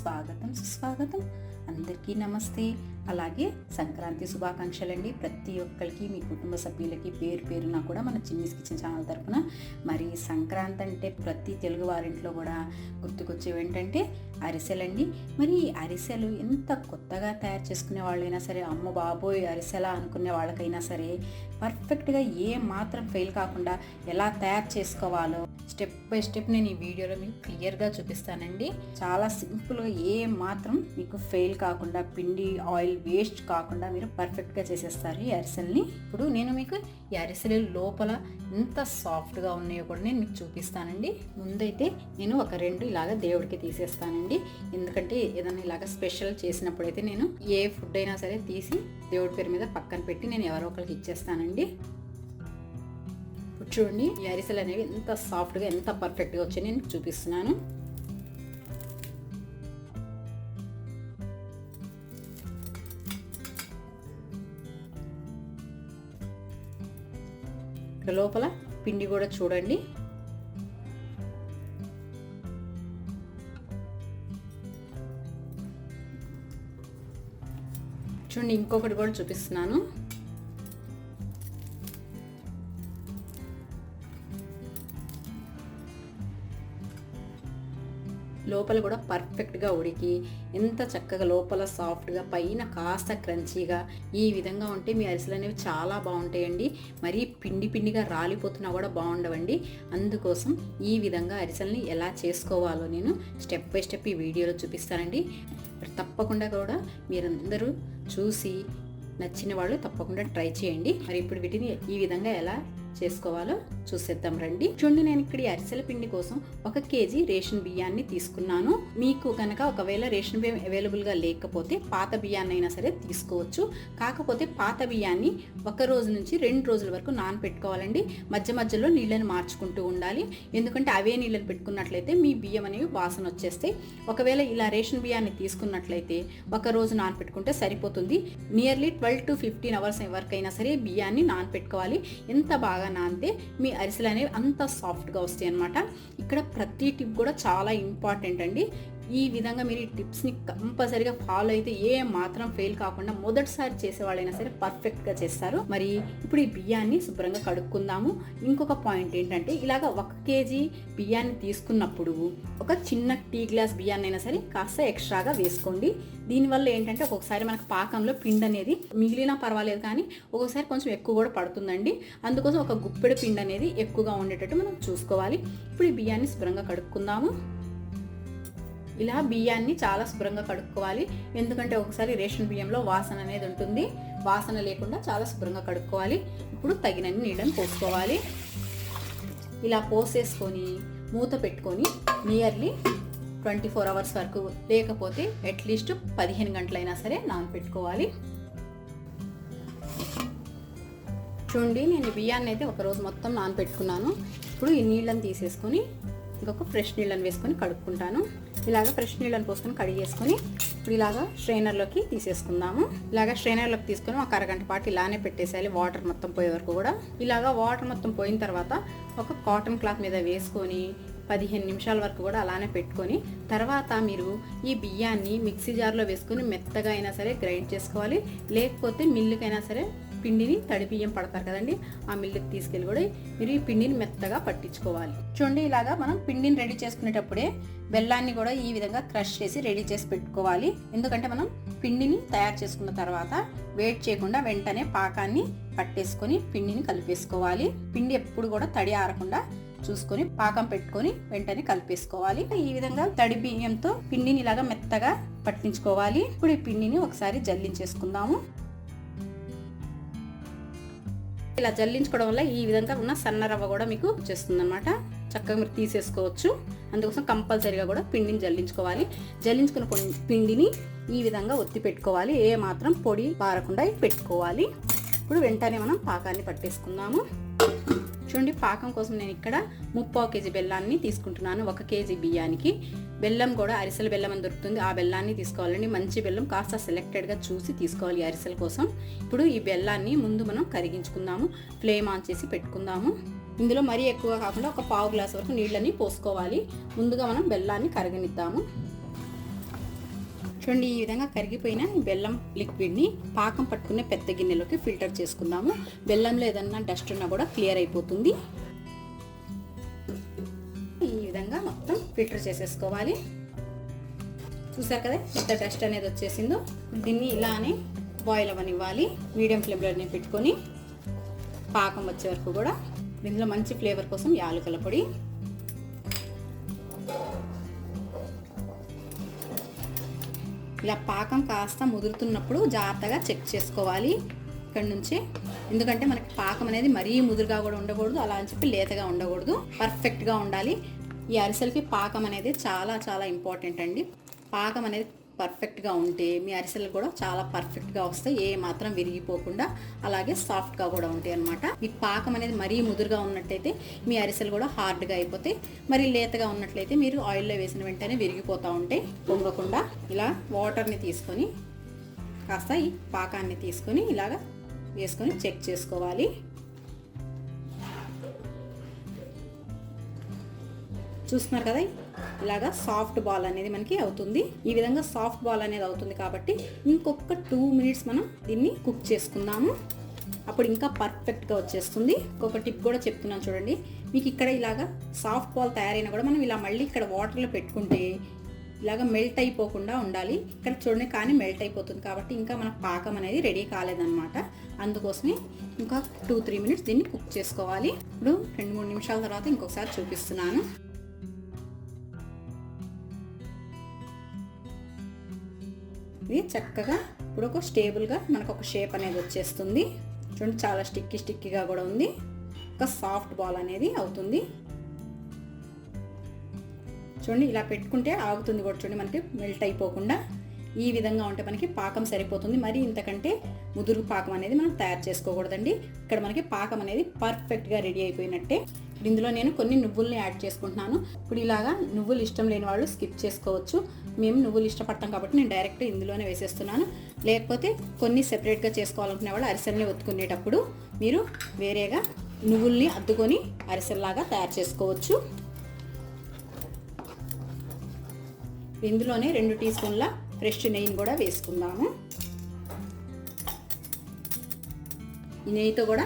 స్వాగతం సుస్వాగతం. అందరికీ నమస్తే. అలాగే సంక్రాంతి శుభాకాంక్షలండి. ప్రతి ఒక్కరికి మీ కుటుంబ సభ్యులకి పేరు పేరున కూడా మన చిన్నీస్ కిచెన్ ఛానల్ తరఫున మరి సంక్రాంతి అంటే ప్రతి తెలుగు వారింట్లో కూడా గుర్తుకొచ్చేవి ఏంటంటే అరిసెలండి. మరి ఈ అరిసెలు ఎంత కొత్తగా తయారు చేసుకునే వాళ్ళైనా సరే అమ్మ బాబోయ్ అరిసెలా అనుకునే వాళ్ళకైనా సరే పర్ఫెక్ట్గా ఏ మాత్రం ఫెయిల్ కాకుండా ఎలా తయారు చేసుకోవాలో స్టెప్ బై స్టెప్ నేను ఈ వీడియోలో మీకు క్లియర్గా చూపిస్తానండి. చాలా సింపుల్గా ఏ మాత్రం మీకు ఫెయిల్ కాకుండా పిండి ఆయిల్ వేస్ట్ కాకుండా మీరు పర్ఫెక్ట్గా చేసేస్తారు ఈ అరిసెల్ని. ఇప్పుడు నేను మీకు ఈ అరిసెలు లోపల ఎంత సాఫ్ట్గా ఉన్నాయో కూడా నేను మీకు చూపిస్తానండి. ముందైతే నేను ఒక రెండు ఇలాగ దేవుడికి తీసేస్తానండి. ఎందుకంటే ఏదైనా ఇలాగ స్పెషల్ చేసినప్పుడైతే నేను ఏ ఫుడ్ అయినా సరే తీసి దేవుడి పేరు మీద పక్కన పెట్టి నేను ఎవరో ఒకరికి ఇచ్చేస్తానండి. చూడండి. ఈ అరిసెలు అనేవి ఎంత సాఫ్ట్గా ఎంత పర్ఫెక్ట్గా వచ్చాయి నేను చూపిస్తున్నాను. లోపల పిండి కూడా చూడండి. చూడండి ఇంకొకటి కూడా చూపిస్తున్నాను. లోపల కూడా పర్ఫెక్ట్గా ఉడికి ఎంత చక్కగా లోపల సాఫ్ట్గా పైన కాస్త క్రంచీగా ఈ విధంగా ఉంటే మీ అరిసెలు అనేవి చాలా బాగుంటాయండి. మరీ పిండి పిండిగా రాలిపోతున్నా కూడా బాగుండవండి. అందుకోసం ఈ విధంగా అరిసెల్ని ఎలా చేసుకోవాలో నేను స్టెప్ బై స్టెప్ ఈ వీడియోలో చూపిస్తానండి. తప్పకుండా కూడా మీరందరూ చూసి నచ్చిన వాళ్ళు తప్పకుండా ట్రై చేయండి. మరి ఇప్పుడు వీటిని ఈ విధంగా ఎలా చేసుకోవాలో చూసేద్దాం రండి. చూడండి నేను ఇక్కడ ఈ అరిసెల పిండి కోసం ఒక కేజీ రేషన్ బియ్యాన్ని తీసుకున్నాను. మీకు కనుక ఒకవేళ రేషన్ బియ్యం అవైలబుల్గా లేకపోతే పాత బియ్యాన్ని అయినా సరే తీసుకోవచ్చు. కాకపోతే పాత బియ్యాన్ని ఒక రోజు నుంచి రెండు రోజుల వరకు నానపెట్టుకోవాలండి. మధ్య మధ్యలో నీళ్ళని మార్చుకుంటూ ఉండాలి. ఎందుకంటే అవే నీళ్ళని పెట్టుకున్నట్లయితే మీ బియ్యం అనేవి వాసన వచ్చేస్తాయి ఒకవేళ ఇలా రేషన్ బియ్యాన్ని తీసుకున్నట్లయితే ఒక రోజు నానపెట్టుకుంటే సరిపోతుంది. Nearly twelve to fifteen hours వరకు అయినా సరే బియ్యాన్ని నానపెట్టుకోవాలి. ఎంత బాగా నానితే మీ అరిసెలు అనేవి అంత సాఫ్ట్గా వస్తాయి అనమాట ఇక్కడ ప్రతి టిప్ కూడా చాలా ఇంపార్టెంట్ అండి. ఈ విధంగా మీరు ఈ టిప్స్ని కంపల్సరిగా ఫాలో అయితే ఏ మాత్రం ఫెయిల్ కాకుండా మొదటిసారి చేసేవాళ్ళైనా సరే పర్ఫెక్ట్గా చేస్తారు. మరి ఇప్పుడు ఈ బియ్యాన్ని శుభ్రంగా కడుక్కుందాము. ఇంకొక పాయింట్ ఏంటంటే ఇలాగ ఒక కేజీ బియ్యాన్ని తీసుకున్నప్పుడు ఒక చిన్న టీ గ్లాస్ బియ్యాన్ని అయినా సరే కాస్త ఎక్స్ట్రాగా వేసుకోండి. దీనివల్ల ఏంటంటే ఒక్కొక్కసారి మనకు పాకంలో పిండి అనేది మిగిలినా పర్వాలేదు కానీ ఒక్కొక్కసారి కొంచెం ఎక్కువ కూడా పడుతుందండి. అందుకోసం ఒక గుప్పెడు పిండి అనేది ఎక్కువగా ఉండేటట్టు మనం చూసుకోవాలి. ఇప్పుడు ఈ బియ్యాన్ని శుభ్రంగా కడుక్కుందాము. ఇలా బియ్యాన్ని చాలా శుభ్రంగా కడుక్కోవాలి. ఎందుకంటే ఒకసారి రేషన్ బియ్యంలో వాసన అనేది ఉంటుంది. వాసన లేకుండా చాలా శుభ్రంగా కడుక్కోవాలి. ఇప్పుడు తగినన్ని నీళ్ళని పోసుకోవాలి. ఇలా పోసేసుకొని మూత పెట్టుకొని నియర్లీ ట్వంటీ ఫోర్ అవర్స్ వరకు లేకపోతే అట్లీస్ట్ పదిహేను గంటలైనా సరే నానపెట్టుకోవాలి. చూడండి నేను బియ్యాన్ని అయితే ఒకరోజు మొత్తం నానపెట్టుకున్నాను. ఇప్పుడు ఈ నీళ్ళని తీసేసుకొని ఇంకొక ఫ్రెష్ నీళ్ళని వేసుకొని కడుక్కుంటాను. ఇలాగ ఫ్రెష్ నీళ్ళని పోసుకొని కడిగేసుకొని ఇప్పుడు ఇలాగా స్ట్రైనర్లోకి తీసేసుకుందాము. ఇలాగ స్ట్రైనర్లోకి తీసుకొని ఒక అరగంట పాటు ఇలానే పెట్టేసేయాలి వాటర్ మొత్తం పోయే వరకు కూడా. ఇలాగా వాటర్ మొత్తం పోయిన తర్వాత ఒక కాటన్ క్లాత్ మీద వేసుకొని పదిహేను నిమిషాల వరకు కూడా అలానే పెట్టుకొని తర్వాత మీరు ఈ బియ్యాన్ని మిక్సీ జార్లో వేసుకొని మెత్తగా అయినా సరే గ్రైండ్ చేసుకోవాలి. లేకపోతే మిల్లుకైనా సరే పిండిని తడి బియ్యం పడతారు కదండి ఆ మిల్లుకి తీసుకెళ్ళి కూడా మీరు ఈ పిండిని మెత్తగా పట్టించుకోవాలి. చూడండి ఇలాగా మనం పిండిని రెడీ చేసుకునేటప్పుడే బెల్లాన్ని కూడా ఈ విధంగా క్రష్ చేసి రెడీ చేసి పెట్టుకోవాలి. ఎందుకంటే మనం పిండిని తయారు చేసుకున్న తర్వాత వెయిట్ చేయకుండా వెంటనే పాకాన్ని పట్టేసుకొని పిండిని కలిపేసుకోవాలి. పిండి ఎప్పుడు కూడా తడి ఆరకుండా చూసుకొని పాకం పెట్టుకొని వెంటనే కలిపేసుకోవాలి. ఈ విధంగా తడి బియ్యంతో పిండిని ఇలాగా మెత్తగా పట్టించుకోవాలి. ఇప్పుడు ఈ పిండిని ఒకసారి జల్లించేసుకుందాము. ఇలా జల్లించుకోవడం వల్ల ఈ విధంగా ఉన్న సన్న రవ్వ కూడా మీకు వచ్చేస్తుంది అనమాట చక్కగా మీరు తీసేసుకోవచ్చు. అందుకోసం కంపల్సరీగా కూడా పిండిని జల్లించుకోవాలి. జల్లించుకున్న పిండిని ఈ విధంగా ఒత్తి పెట్టుకోవాలి. ఏ మాత్రం పొడి పారకుండా పెట్టుకోవాలి. ఇప్పుడు వెంటనే మనం పాకాన్ని పట్టేసుకుందాము. చూడండి పాకం కోసం నేను ఇక్కడ ముప్పావు కేజీ బెల్లాన్ని తీసుకుంటున్నాను ఒక కేజీ బియ్యానికి. బెల్లం కూడా అరిసెల బెల్లం అని దొరుకుతుంది ఆ బెల్లాన్ని తీసుకోవాలండి. మంచి బెల్లం కాస్త సెలెక్టెడ్గా చూసి తీసుకోవాలి అరిసెల కోసం. ఇప్పుడు ఈ బెల్లాన్ని ముందు మనం కరిగించుకుందాము ఫ్లేమ్ ఆన్ చేసి పెట్టుకుందాము. ఇందులో మరీ ఎక్కువ కాకుండా ఒక పావు గ్లాస్ వరకు నీళ్ళని పోసుకోవాలి. ముందుగా మనం బెల్లాన్ని కరగనిద్దాము. చూడండి ఈ విధంగా కరిగిపోయిన బెల్లం లిక్విడ్ని పాకం పట్టుకునే పెద్ద గిన్నెలోకి ఫిల్టర్ చేసుకుందాము. బెల్లంలో ఏదన్నా డస్ట్ ఉన్నా కూడా క్లియర్ అయిపోతుంది. ఈ విధంగా మొత్తం ఫిల్టర్ చేసేసుకోవాలి. చూసారు కదా ఎంత డస్ట్ అనేది వచ్చేసిందో? దీన్ని ఇలానే బాయిల్ అవ్వనివ్వాలి. మీడియం ఫ్లేమ్లోనే పెట్టుకొని పాకం వచ్చే వరకు కూడా. దీనిలో మంచి ఫ్లేవర్ కోసం యాలకుల పొడి. ఇలా పాకం కాస్త ముదురుతున్నప్పుడు జాగ్రత్తగా చెక్ చేసుకోవాలి ఇక్కడ నుంచి. ఎందుకంటే మనకి పాకం అనేది మరీ ముదురుగా కూడా ఉండకూడదు అలా అని చెప్పి లేతగా ఉండకూడదు. పర్ఫెక్ట్గా ఉండాలి. ఈ అరిసెలకి పాకం అనేది చాలా చాలా ఇంపార్టెంట్ అండి. పాకం అనేది పర్ఫెక్ట్గా ఉంటే మీ అరిసెలు కూడా చాలా పర్ఫెక్ట్గా వస్తాయి. ఏ మాత్రం విరిగిపోకుండా అలాగే సాఫ్ట్గా కూడా ఉంటాయి అనమాట ఈ పాకం అనేది మరీ ముదురుగా ఉన్నట్టయితే మీ అరిసెలు కూడా హార్డ్గా అయిపోతాయి. మరి లేతగా ఉన్నట్లయితే మీరు ఆయిల్లో వేసిన వెంటనే విరిగిపోతూ ఉంటాయి పొంగకుండా ఇలా వాటర్ని తీసుకొని కాస్త ఈ పాకాన్ని తీసుకొని ఇలాగా వేసుకొని చెక్ చేసుకోవాలి. చూస్తున్నారు కదా ఇలాగా సాఫ్ట్ బాల్ అనేది మనకి అవుతుంది. ఈ విధంగా సాఫ్ట్ బాల్ అనేది అవుతుంది కాబట్టి ఇంకొక టూ మినిట్స్ మనం దీన్ని కుక్ చేసుకుందాము. అప్పుడు ఇంకా పర్ఫెక్ట్గా వచ్చేస్తుంది. ఇంకొక టిప్ కూడా చెప్తున్నాను చూడండి. మీకు ఇక్కడ ఇలాగా సాఫ్ట్ బాల్ తయారైనా కూడా మనం ఇలా మళ్ళీ ఇక్కడ వాటర్లో పెట్టుకుంటే ఇలాగ మెల్ట్ అయిపోకుండా ఉండాలి. ఇక్కడ చూడండి కానీ మెల్ట్ అయిపోతుంది కాబట్టి ఇంకా మన పాకం అనేది రెడీ కాలేదన్నమాట. అందుకోసమే ఇంకా టూ త్రీ మినిట్స్ దీన్ని కుక్ చేసుకోవాలి. ఇప్పుడు రెండు మూడు నిమిషాల తర్వాత ఇంకొకసారి చూపిస్తున్నాను. ఇది చక్కగా ఇప్పుడు ఒక స్టేబుల్గా మనకు ఒక షేప్ అనేది వచ్చేస్తుంది. చూడండి చాలా స్టిక్కీ స్టిక్కీగా కూడా ఉంది. ఒక సాఫ్ట్ బాల్ అనేది అవుతుంది. చూడండి ఇలా పెట్టుకుంటే ఆగుతుంది కూడా. చూడండి మనకి మెల్ట్ అయిపోకుండా ఈ విధంగా ఉంటే మనకి పాకం సరిపోతుంది. మరి ఇంతకంటే ముదురు పాకం అనేది మనం తయారు చేసుకోకూడదండి. ఇక్కడ మనకి పాకం అనేది పర్ఫెక్ట్గా రెడీ అయిపోయినట్టే ఇందులో నేను కొన్ని నువ్వుల్ని యాడ్ చేసుకుంటున్నాను. ఇప్పుడు ఇలాగా నువ్వులు ఇష్టం లేని వాళ్ళు స్కిప్ చేసుకోవచ్చు. మేము నువ్వులు ఇష్టపడతాం కాబట్టి నేను డైరెక్ట్ ఇందులోనే వేసేస్తున్నాను. లేకపోతే కొన్ని సెపరేట్గా చేసుకోవాలనుకునే వాళ్ళు అరిసెల్ని ఒత్తుకునేటప్పుడు మీరు వేరేగా నువ్వుల్ని అద్దుకొని అరిసెల్లాగా తయారు చేసుకోవచ్చు. ఇందులోనే రెండు టీ స్పూన్ల ఫ్రెష్ నెయ్యిని కూడా వేసుకుందాము. ఈ నెయ్యితో కూడా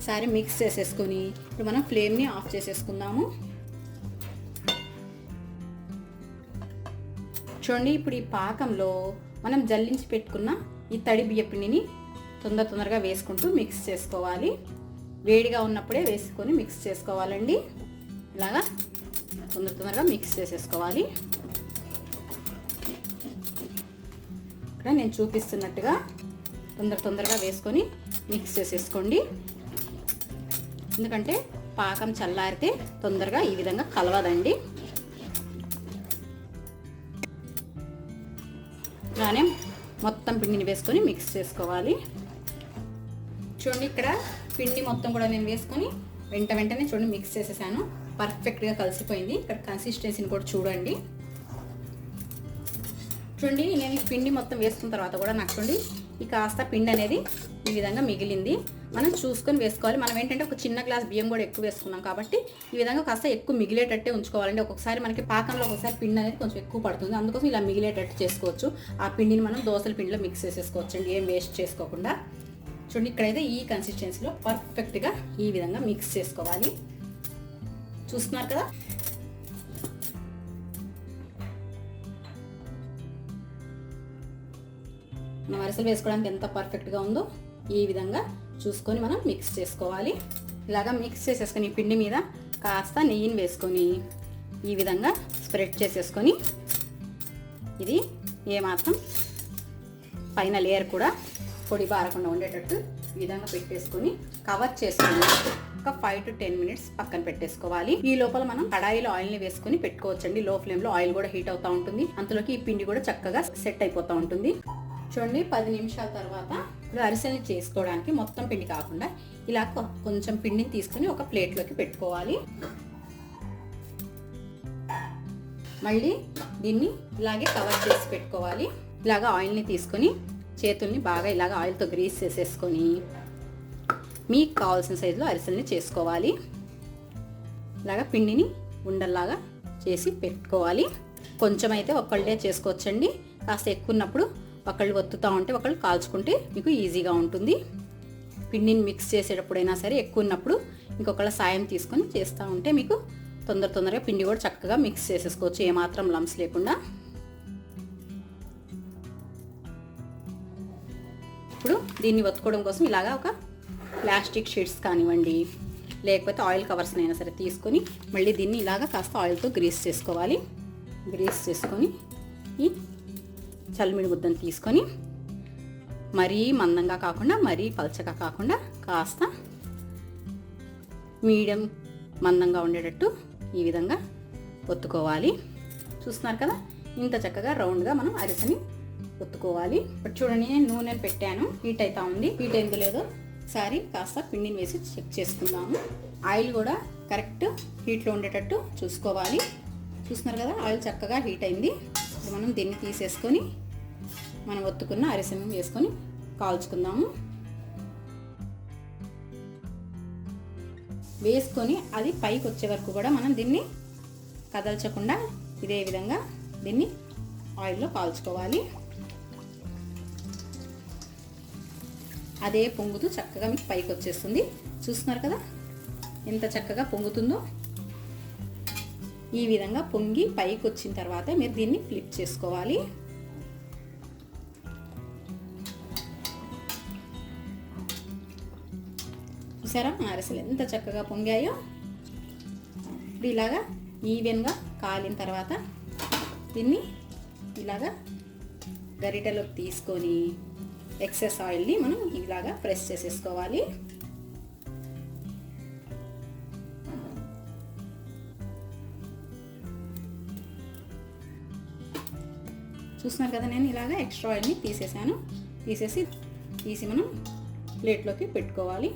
ఒకసారి మిక్స్ చేసేసుకొని ఇప్పుడు మనం ఫ్లేమ్ని ఆఫ్ చేసేసుకుందాము. చూడండి ఇప్పుడు ఈ పాకంలో మనం జల్లించి పెట్టుకున్న ఈ తడి బియ్య పిండిని తొందర తొందరగా వేసుకుంటూ మిక్స్ చేసుకోవాలి. వేడిగా ఉన్నప్పుడే వేసుకొని మిక్స్ చేసుకోవాలండి. ఇలాగా తొందర తొందరగా మిక్స్ చేసేసుకోవాలి. ఇక్కడ నేను చూపిస్తున్నట్టుగా తొందర తొందరగా వేసుకొని మిక్స్ చేసేసుకోండి. ఎందుకంటే పాకం చల్లారితే తొందరగా ఈ విధంగా కలవదండి. ఇలానే మొత్తం పిండిని వేసుకొని మిక్స్ చేసుకోవాలి. చూడండి ఇక్కడ పిండి మొత్తం కూడా నేను వేసుకొని వెంట వెంటనే చూడండి మిక్స్ చేసేసాను. పర్ఫెక్ట్గా కలిసిపోయింది. ఇక్కడ కన్సిస్టెన్సీని కూడా చూడండి. చూడండి నేను ఈ పిండి మొత్తం వేసుకున్న తర్వాత కూడా నాకు చూడండి ఈ కాస్త పిండి అనేది ఈ విధంగా మిగిలింది. మనం చూసుకొని వేసుకోవాలి. మనం ఏంటంటే ఒక చిన్న గ్లాస్ బియ్యం కూడా ఎక్కువ వేసుకున్నాం కాబట్టి ఈ విధంగా కాస్త ఎక్కువ మిగిలేటట్టే ఉంచుకోవాలండి. ఒక్కొక్కసారి మనకి పాకంలో ఒకసారి పిండి అనేది కొంచెం ఎక్కువ పడుతుంది. అందుకోసం ఇలా మిగిలేటట్టు చేసుకోవచ్చు. ఆ పిండిని మనం దోశల పిండిలో మిక్స్ చేసేసుకోవచ్చు అండి ఏం వేస్ట్ చేసుకోకుండా. చూడండి ఇక్కడైతే ఈ కన్సిస్టెన్సీలో పర్ఫెక్ట్గా ఈ విధంగా మిక్స్ చేసుకోవాలి. చూస్తున్నారు కదా? మనం అరిసెలు వేసుకోవడానికి ఎంత పర్ఫెక్ట్గా ఉందో ఈ విధంగా చూసుకొని మనం మిక్స్ చేసుకోవాలి. ఇలాగా మిక్స్ చేసేసుకొని ఈ పిండి మీద కాస్త నెయ్యిని వేసుకొని ఈ విధంగా స్ప్రెడ్ చేసేసుకొని ఇది ఏమాత్రం పైన లేయర్ కూడా పొడి బారకుండా ఉండేటట్టు ఈ విధంగా పెట్టేసుకొని కవర్ చేసుకొని ఒక ఫైవ్ టు టెన్ మినిట్స్ పక్కన పెట్టేసుకోవాలి. ఈ లోపల మనం కడాయిలో ఆయిల్ని వేసుకొని పెట్టుకోవచ్చండి. లో ఫ్లేమ్లో ఆయిల్ కూడా హీట్ అవుతూ ఉంటుంది. అంతలోకి ఈ పిండి కూడా చక్కగా సెట్ అయిపోతూ ఉంటుంది. చూడండి పది నిమిషాల తర్వాత ఇప్పుడు అరిసెల్ని చేసుకోవడానికి మొత్తం పిండి కాకుండా ఇలా కొంచెం పిండిని తీసుకొని ఒక ప్లేట్లోకి పెట్టుకోవాలి. మళ్ళీ దీన్ని ఇలాగే కవర్ చేసి పెట్టుకోవాలి. ఇలాగ ఆయిల్ని తీసుకొని చేతుల్ని బాగా ఇలాగ ఆయిల్తో గ్రీస్ చేసేసుకొని మీకు కావాల్సిన సైజులో అరిసెల్ని చేసుకోవాలి. ఇలాగ పిండిని ఉండల్లాగా చేసి పెట్టుకోవాలి. కొంచెం అయితే ఒక్కళ్ళే చేసుకోవచ్చండి. కాస్త ఎక్కువ ఉన్నప్పుడు ఒకళ్ళు ఒత్తుతూ ఉంటే ఒకళ్ళు కాల్చుకుంటే మీకు ఈజీగా ఉంటుంది. పిండిని మిక్స్ చేసేటప్పుడైనా సరే ఎక్కువ ఉన్నప్పుడు ఇంకొకళ్ళ సాయం తీసుకొని చేస్తూ ఉంటే మీకు తొందర తొందరగా పిండి కూడా చక్కగా మిక్స్ చేసేసుకోవచ్చు. ఏమాత్రం లమ్స్ లేకుండా. ఇప్పుడు దీన్ని ఒత్తుకోవడం కోసం ఇలాగా ఒక ప్లాస్టిక్ షీట్స్ కానివ్వండి లేకపోతే ఆయిల్ కవర్స్ అయినా సరే తీసుకొని మళ్ళీ దీన్ని ఇలాగా కాస్త ఆయిల్తో గ్రీస్ చేసుకోవాలి. గ్రీస్ చేసుకొని ఈ చల్మిడి ముద్దను తీసుకొని మరీ మందంగా కాకుండా మరీ పలచగా కాకుండా కాస్త మీడియం మందంగా ఉండేటట్టు ఈ విధంగా ఒత్తుకోవాలి. చూస్తున్నారు కదా? ఇంత చక్కగా రౌండ్గా మనం అరిసెని ఒత్తుకోవాలి. ఇప్పుడు చూడండి నేను నూనెను పెట్టాను. హీట్ అవుతా ఉంది. హీట్ అయిందో లేదో సారి కాస్త పిండిని వేసి చెక్ చేసుకుందాము. ఆయిల్ కూడా కరెక్ట్ హీట్లో ఉండేటట్టు చూసుకోవాలి. చూస్తున్నారు కదా? ఆయిల్ చక్కగా హీట్ అయింది. మనం దీన్ని తీసేసుకొని మనం ఒత్తుకున్న అరిసెను వేసుకొని కాల్చుకుందాము. వేసుకొని అది పైకి వచ్చే వరకు కూడా మనం దీన్ని కదల్చకుండా ఇదే విధంగా దీన్ని ఆయిల్లో కాల్చుకోవాలి. అదే పొంగుతూ చక్కగా మీకు పైకి వచ్చేస్తుంది. చూస్తున్నారు కదా? ఎంత చక్కగా పొంగుతుందో. ఈ విధంగా పొంగి పైకి వచ్చిన తర్వాత మీరు దీన్ని ఫ్లిప్ చేసుకోవాలి. చూసారా? అరిసెలు ఎంత చక్కగా పొంగాయో. ఇప్పుడు ఇలాగా ఈవెన్గా కాలిన తర్వాత దీన్ని ఇలాగా గరిటెలోకి తీసుకొని ఎక్సెస్ ఆయిల్ని మనం ఇలాగా ప్రెస్ చేసేసుకోవాలి. చూస్తున్నారు కదా నేను ఇలాగా ఎక్స్ట్రా ఆయిల్ని తీసేసాను. తీసేసి తీసి మనం ప్లేట్లోకి పెట్టుకోవాలి.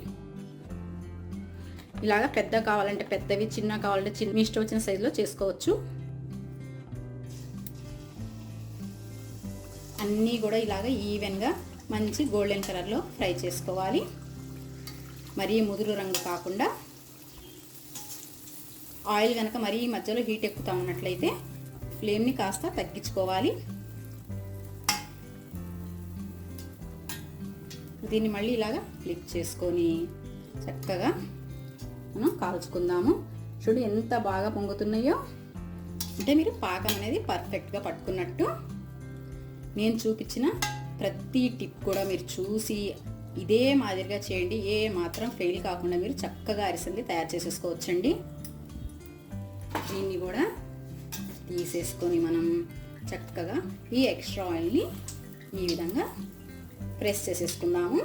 ఇలాగ పెద్ద కావాలంటే పెద్దవి చిన్న కావాలంటే చిన్న మీ ఇష్టం వచ్చిన సైజులో చేసుకోవచ్చు. అన్నీ కూడా ఇలాగ ఈవెన్గా మంచి గోల్డెన్ కలర్లో ఫ్రై చేసుకోవాలి. మరీ ముదురు రంగు కాకుండా ఆయిల్ కనుక మరీ మధ్యలో హీట్ ఎక్కుతా ఉన్నట్లయితే ఫ్లేమ్ని కాస్త తగ్గించుకోవాలి. దీన్ని మళ్ళీ ఇలాగా ఫ్లిప్ చేసుకొని చక్కగా మనం కాల్చుకుందాము. చూడు ఎంత బాగా పొంగుతున్నాయో. అంటే మీరు పాకం అనేది పర్ఫెక్ట్గా పట్టుకున్నట్టు నేను చూపించిన ప్రతి టిప్ కూడా మీరు చూసి ఇదే మాదిరిగా చేయండి. ఏ మాత్రం ఫెయిల్ కాకుండా మీరు చక్కగా అరిసెల్ని తయారు చేసేసుకోవచ్చండి. దీన్ని కూడా తీసేసుకొని మనం చక్కగా ఈ ఎక్స్ట్రా ఆయిల్ని ఈ విధంగా ప్రెస్ చేసేసుకుందాము.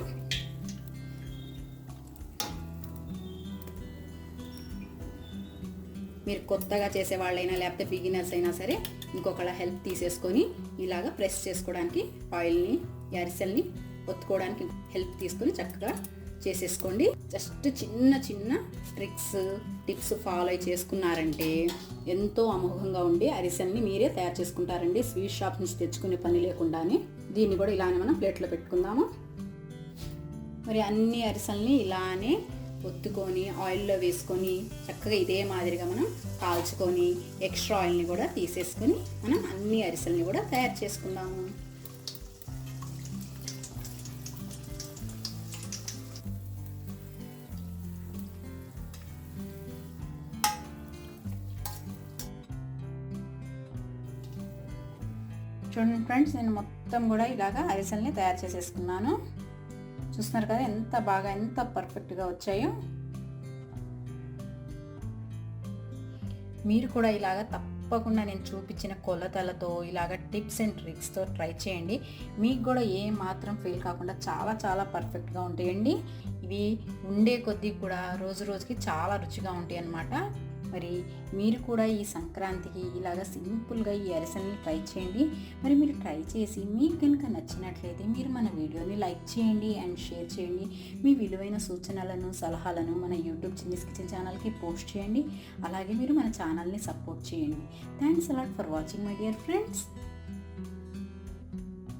మీరు కొత్తగా చేసే వాళ్ళైనా లేకపోతే బిగినర్స్ అయినా సరే ఇంకొకళ్ళ హెల్ప్ తీసేసుకొని ఇలాగ ప్రెస్ చేసుకోవడానికి ఆయిల్ని అరిసెల్ని ఒత్తుకోవడానికి హెల్ప్ తీసుకొని చక్కగా చేసేసుకోండి. జస్ట్ చిన్న చిన్న ట్రిక్స్ టిప్స్ ఫాలో అయి చేసుకున్నారంటే ఎంతో అమోఘంగా ఉండి అరిసెల్ని మీరే తయారు చేసుకుంటారండి. స్వీట్ షాప్ నుంచి తెచ్చుకునే పని లేకుండానే. దీన్ని కూడా ఇలానే మనం ప్లేట్లో పెట్టుకుందాము. మరి అన్ని అరిసెల్ని ఇలానే ఒత్తుకొని ఆయిల్లో వేసుకొని చక్కగా ఇదే మాదిరిగా మనం కాల్చుకొని ఎక్స్ట్రా ఆయిల్ని కూడా తీసేసుకొని మనం అన్ని అరిసెల్ని కూడా తయారు చేసుకుందాము. చూడండి ఫ్రెండ్స్ నేను మొత్తం కూడా ఇలాగా అరిసెల్ని తయారు చేసేసుకున్నాను. చూస్తున్నారు కదా ఎంత బాగా ఎంత పర్ఫెక్ట్గా వచ్చాయో. మీరు కూడా ఇలాగ తప్పకుండా నేను చూపించిన కొలతలతో ఇలాగ టిప్స్ అండ్ ట్రిక్స్తో ట్రై చేయండి. మీకు కూడా ఏ మాత్రం ఫెయిల్ కాకుండా చాలా చాలా పర్ఫెక్ట్గా ఉంటాయండి. ఇవి ఉండే కొద్దీ కూడా రోజు రోజుకి చాలా రుచిగా ఉంటాయి అన్నమాట మరి మీరు కూడా ఈ సంక్రాంతికి ఇలాగ సింపుల్గా ఈ అరిసెల్ని ట్రై చేయండి. మరి మీరు ట్రై చేసి మీకు కనుక నచ్చినట్లయితే మీరు మన వీడియోని లైక్ చేయండి అండ్ షేర్ చేయండి. మీ విలువైన సూచనలను సలహాలను మన యూట్యూబ్ చిన్నీస్ కిచెన్ ఛానల్కి పోస్ట్ చేయండి. అలాగే మీరు మన ఛానల్ని సపోర్ట్ చేయండి. Thanks a lot for watching my dear friends.